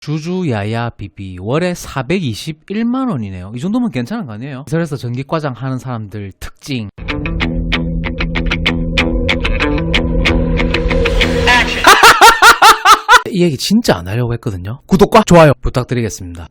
주주야야 비비 월에 421만 원이네요. 이 정도면 괜찮은 거 아니에요? 시설에서 전기과장 하는 사람들 특징. 이 얘기 진짜 안 하려고 했거든요. 구독과 좋아요 부탁드리겠습니다.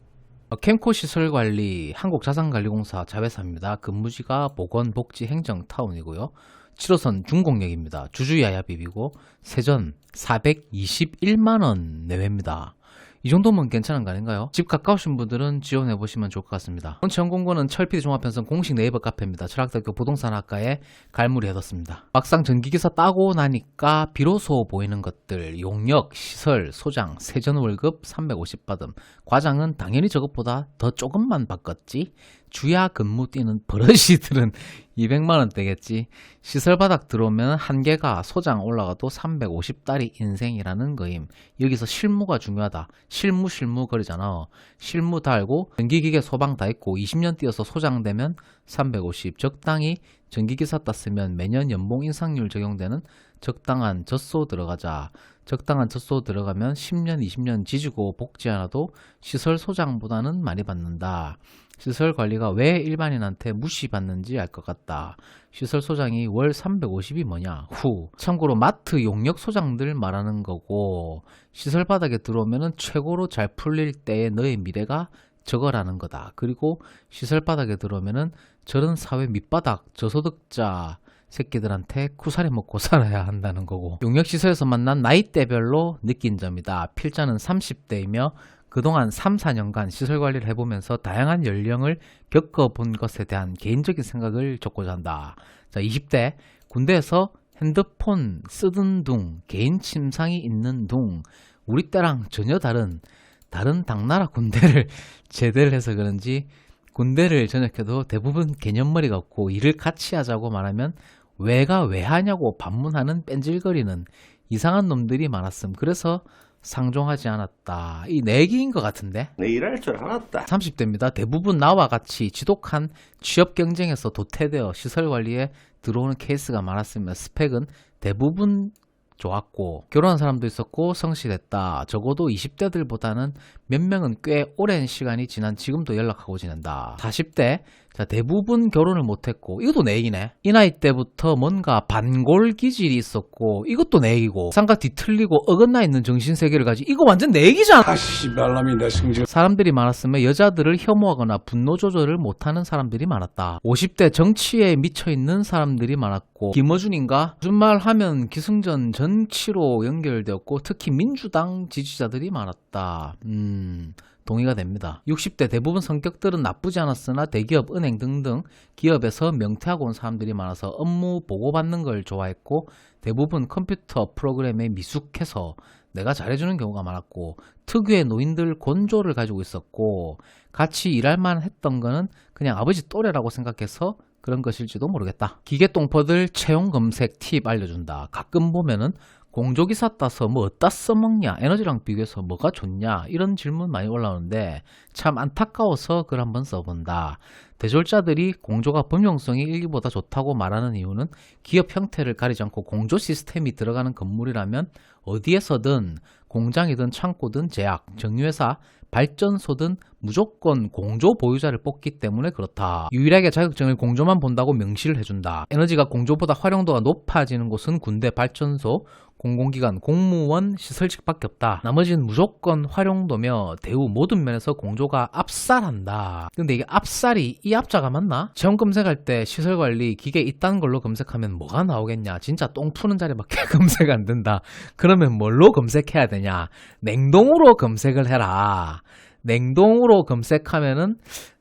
어, 캠코 시설 관리 한국자산관리공사 자회사입니다. 근무지가 보건복지행정타운이고요. 7호선 중공역입니다. 주주야야 비비고 세전 421만 원 내외입니다. 이 정도면 괜찮은 거 아닌가요? 집 가까우신 분들은 지원해 보시면 좋을 것 같습니다. 본체험 공고는 철피디 종합편성 공식 네이버 카페입니다. 철학대학교 부동산학과에 갈무리 해뒀습니다. 막상 전기기사 따고 나니까 비로소 보이는 것들 용역, 시설, 소장, 세전 월급 350 받음 과장은 당연히 저것보다 더 조금만 바꿨지 주야 근무 뛰는 버러시들은 200만원 떼겠지. 시설 바닥 들어오면 한계가 소장 올라가도 350달이 인생이라는 거임. 여기서 실무가 중요하다. 실무 실무 거리잖아. 실무 달고 전기기계 소방 다 있고 20년 뛰어서 소장 되면 350 적당히 전기기사 땄으면 매년 연봉 인상률 적용되는 적당한 젖소 들어가자. 적당한 젖소 들어가면 10년 20년 지지고 복지 않아도 시설 소장보다는 많이 받는다 시설 관리가 왜 일반인한테 무시받는지 알 것 같다. 시설 소장이 월 350이 뭐냐? 후. 참고로 마트 용역 소장들 말하는 거고 시설 바닥에 들어오면은 최고로 잘 풀릴 때의 너의 미래가 저거라는 거다. 그리고 시설 바닥에 들어오면은 저런 사회 밑바닥 저소득자 새끼들한테 쿠사리 먹고 살아야 한다는 거고 용역시설에서 만난 나이대별로 느낀 점이다. 필자는 30대이며 그동안 3, 4년간 시설 관리를 해보면서 다양한 연령을 겪어본 것에 대한 개인적인 생각을 적고자 한다. 자, 20대 군대에서 핸드폰 쓰던 둥, 개인 침상이 있는 둥, 우리 때랑 전혀 다른 다른 당나라 군대를 제대를 해서 그런지 군대를 전역해도 대부분 개념머리가 없고 일을 같이 하자고 말하면 왜가 왜 하냐고 반문하는 뺀질거리는 이상한 놈들이 많았음. 그래서 상종하지 않았다. 이 내기인 것 같은데? 내 일할 줄 알았다. 30대입니다. 대부분 나와 같이 지독한 취업 경쟁에서 도태되어 시설 관리에 들어오는 케이스가 많았으며 스펙은 대부분 좋았고 결혼한 사람도 있었고 성실했다. 적어도 20대들보다는 몇 명은 꽤 오랜 시간이 지난 지금도 연락하고 지낸다. 40대 자 대부분 결혼을 못했고 이것도 내 얘기네. 이 나이 때부터 뭔가 반골 기질이 있었고 이것도 내 얘기고 삼각 뒤틀리고 어긋나 있는 정신 세계를 가지 이거 완전 내 얘기잖아. 아씨 말람이 내 승질 사람들이 많았으며 여자들을 혐오하거나 분노 조절을 못하는 사람들이 많았다. 50대 정치에 미쳐 있는 사람들이 많았고 김어준인가? 무슨 말 하면 기승전 전치로 연결되었고 특히 민주당 지지자들이 많았다. 음... 동의가 됩니다. 60대 대부분 성격들은 나쁘지 않았으나 대기업, 은행 등등 기업에서 명퇴하고 온 사람들이 많아서 업무 보고받는 걸 좋아했고 대부분 컴퓨터 프로그램에 미숙해서 내가 잘해주는 경우가 많았고 특유의 노인들 곤조를 가지고 있었고 같이 일할만 했던 거는 그냥 아버지 또래라고 생각해서 그런 것일지도 모르겠다. 기계 똥퍼들 채용 검색 팁 알려준다. 가끔 보면은 공조기사 따서 뭐 어디다 써먹냐 에너지랑 비교해서 뭐가 좋냐 이런 질문 많이 올라오는데 참 안타까워서 글 한번 써본다. 대졸자들이 공조가 범용성이 일기보다 좋다고 말하는 이유는 기업 형태를 가리지 않고 공조 시스템이 들어가는 건물이라면 어디에서든 공장이든 창고든 제약, 정유회사, 발전소든 무조건 공조 보유자를 뽑기 때문에 그렇다. 유일하게 자격증을 공조만 본다고 명시를 해준다. 에너지가 공조보다 활용도가 높아지는 곳은 군대, 발전소, 공공기관, 공무원, 시설직밖에 없다. 나머지는 무조건 활용도며 대우 모든 면에서 공조가 압살한다. 근데 이게 압살이 이 앞자가 맞나? 체험 검색할 때 시설관리 기계 있다는 걸로 검색하면 뭐가 나오겠냐? 진짜 똥 푸는 자리밖에 검색 안 된다. 그러면 뭘로 검색해야 되냐? 냉동으로 검색을 해라. 냉동으로 검색하면은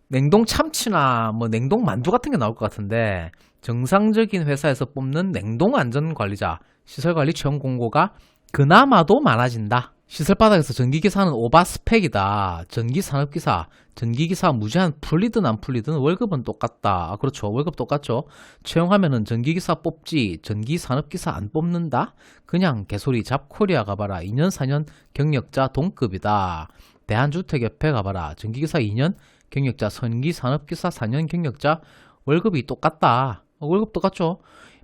냉동 참치나 뭐 냉동 만두 같은 게 나올 것 같은데 정상적인 회사에서 뽑는 냉동 안전 관리자 시설관리 채용 공고가 그나마도 많아진다. 시설 바닥에서 전기기사는 오바 스펙이다. 전기산업기사, 전기기사 무제한 풀리든 안 풀리든 월급은 똑같다. 아, 그렇죠. 월급 똑같죠. 채용하면은 전기기사 뽑지, 전기산업기사 안 뽑는다? 그냥 개소리 잡코리아 가봐라. 2년, 4년 경력자 동급이다. 대한주택협회 가봐라. 전기기사 2년, 경력자, 선기산업기사 4년 경력자 월급이 똑같다. 어, 월급 똑같죠.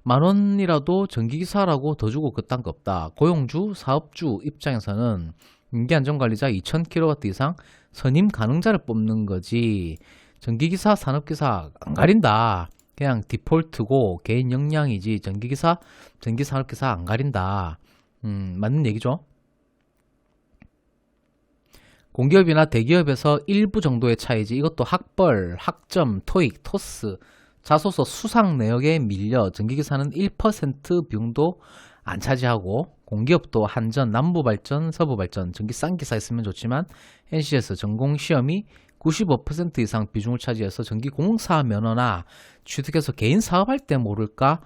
만 원이라도 전기기사라고 더 주고 그딴 거 없다. 고용주, 사업주 입장에서는 인기안전관리자 2000kW 이상 선임 가능자를 뽑는 거지. 전기기사, 산업기사 안 가린다. 그냥 디폴트고 개인 역량이지. 전기기사, 전기산업기사 안 가린다. 음, 맞는 얘기죠. 공기업이나 대기업에서 일부 정도의 차이지 이것도 학벌, 학점, 토익, 토스, 자소서 수상 내역에 밀려 전기기사는 1% 비용도 안 차지하고 공기업도 한전, 남부발전, 서부발전, 전기 싼 기사 있으면 좋지만 NCS 전공 시험이 95% 이상 비중을 차지해서 전기공사 면허나 취득해서 개인 사업할 때 모를까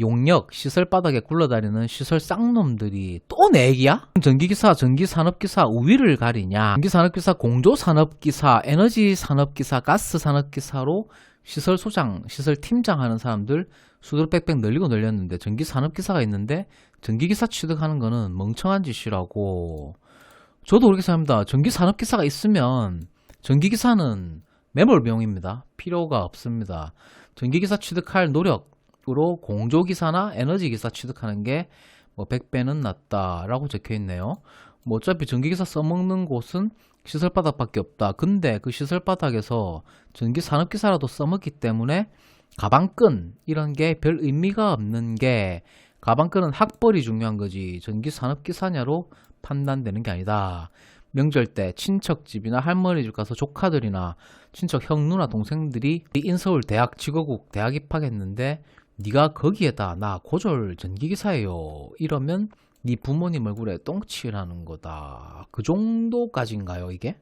용역, 시설 바닥에 굴러다니는 시설 쌍놈들이 또내 얘기야? 전기기사, 전기산업기사 우위를 가리냐? 전기산업기사, 공조산업기사, 에너지산업기사, 가스산업기사로 시설 소장, 시설 팀장 하는 사람들 수두로 빽빽 늘리고 늘렸는데 전기 산업 기사가 있는데 전기 기사 취득하는 거는 멍청한 짓이라고. 저도 그렇게 생각합니다. 전기 산업 기사가 있으면 전기 기사는 매몰 비용입니다. 필요가 없습니다. 전기 기사 취득할 노력으로 공조 기사나 에너지 기사 취득하는 게 뭐 100배는 낫다라고 적혀 있네요. 뭐 어차피 전기기사 써먹는 곳은 시설바닥밖에 없다. 근데 그 시설바닥에서 전기 산업기사라도 써먹기 때문에 가방끈 이런 게 별 의미가 없는 게 가방끈은 학벌이 중요한 거지 전기 산업기사냐로 판단되는 게 아니다. 명절 때 친척 집이나 할머니 집 가서 조카들이나 친척 형 누나 동생들이 인서울 대학 직업국 대학 입학했는데 네가 거기에다 나 고졸 전기기사예요 이러면 네 부모님 얼굴에 똥칠하는 거다 그 정도까지인가요 이게?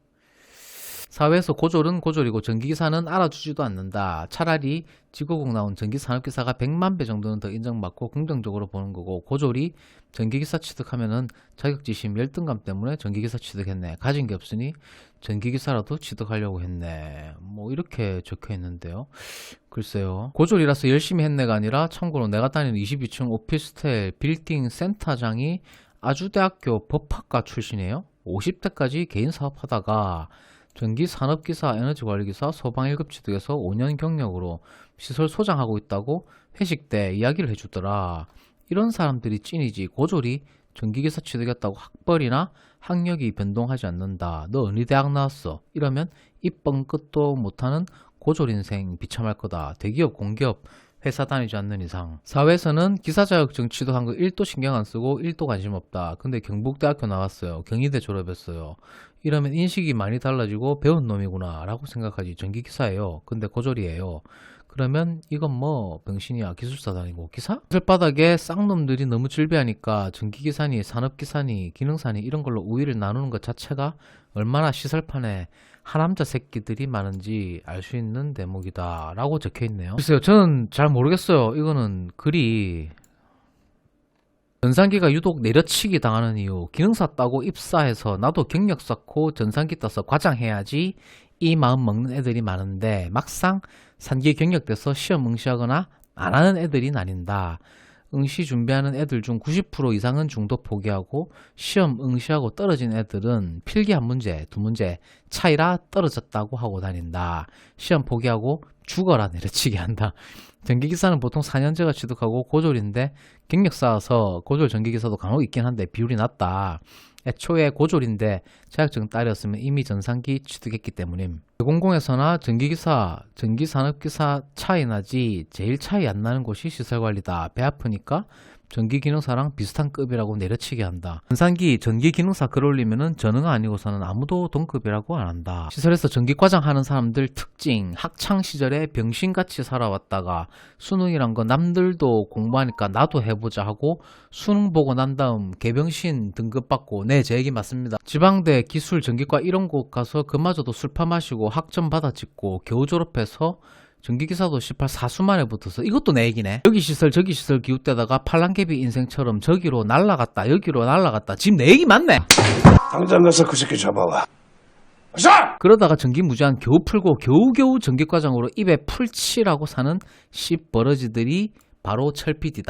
사회에서 고졸은 고졸이고 전기기사는 알아주지도 않는다. 차라리 지구국 나온 전기산업기사가 100만 배 정도는 더 인정받고 긍정적으로 보는 거고 고졸이 전기기사 취득하면은 자격지심 열등감 때문에 전기기사 취득했네. 가진 게 없으니 전기기사라도 취득하려고 했네. 뭐 이렇게 적혀 있는데요. 글쎄요. 고졸이라서 열심히 했네가 아니라 참고로 내가 다니는 22층 오피스텔 빌딩 센터장이 아주대학교 법학과 출신이에요. 50대까지 개인 사업하다가 전기 산업기사, 에너지관리기사, 소방 1급 취득해서 5년 경력으로 시설 소장하고 있다고 회식 때 이야기를 해주더라. 이런 사람들이 찐이지 고졸이 전기기사 취득했다고 학벌이나 학력이 변동하지 않는다. 너 어느 대학 나왔어? 이러면 입번 끝도 못하는 고졸 인생 비참할 거다. 대기업, 공기업, 회사 다니지 않는 이상. 사회에서는 기사 자격증 취득한 거 1도 신경 안 쓰고 1도 관심 없다. 근데 경북대학교 나왔어요. 경희대 졸업했어요. 이러면 인식이 많이 달라지고 배운 놈이구나 라고 생각하지. 전기기사예요. 근데 고졸이에요. 그러면 이건 뭐 병신이야 기술사 다니고 기사? 기술바닥에 쌍놈들이 너무 질비하니까 전기기사니 산업기사니 기능사니 이런 걸로 우위를 나누는 것 자체가 얼마나 시설판에 하남자 새끼들이 많은지 알 수 있는 대목이다 라고 적혀 있네요 글쎄요 저는 잘 모르겠어요 이거는 글이 전산기가 유독 내려치기 당하는 이유 기능사 따고 입사해서 나도 경력 쌓고 전산기 따서 과장해야지 이 마음 먹는 애들이 많은데 막상 산기 경력 돼서 시험 응시하거나 안 하는 애들이 나뉜다. 응시 준비하는 애들 중 90% 이상은 중도 포기하고 시험 응시하고 떨어진 애들은 필기 한 문제, 두 문제 차이라 떨어졌다고 하고 다닌다. 시험 포기하고 죽어라 내려치게 한다. 전기기사는 보통 4년제가 취득하고 고졸인데 경력 쌓아서 고졸 전기기사도 간혹 있긴 한데 비율이 낮다. 애초에 고졸인데 자격증 딸이었으면 이미 전산기 취득했기 때문임. 공공에서나 전기기사, 전기산업기사 차이 나지 제일 차이 안 나는 곳이 시설관리다. 배 아프니까 전기기능사랑 비슷한 급이라고 내려치게 한다. 전산기 전기기능사 글 올리면은 전응아 아니고서는 아무도 동급이라고 안 한다. 시설에서 전기과장 하는 사람들 특징 학창 시절에 병신같이 살아왔다가 수능이란 거 남들도 공부하니까 나도 해보자 하고 수능 보고 난 다음 개병신 등급 받고 네 제 얘기 맞습니다. 지방대 기술 전기과 이런 곳 가서 그마저도 술 파 마시고 학점 받아 찍고 겨우 졸업해서 전기기사도 18 사수만에 붙어서 이것도 내 얘기네 여기 시설 저기 시설 기웃대다가 팔랑개비 인생처럼 저기로 날라갔다 여기로 날라갔다 지금 내 얘기 맞네 당장 가서 그 새끼 잡아와. 어서! 그러다가 전기 무제한 겨우 풀고 겨우겨우 전기과장으로 입에 풀칠하고 사는 씨버러지들이 바로 철PD다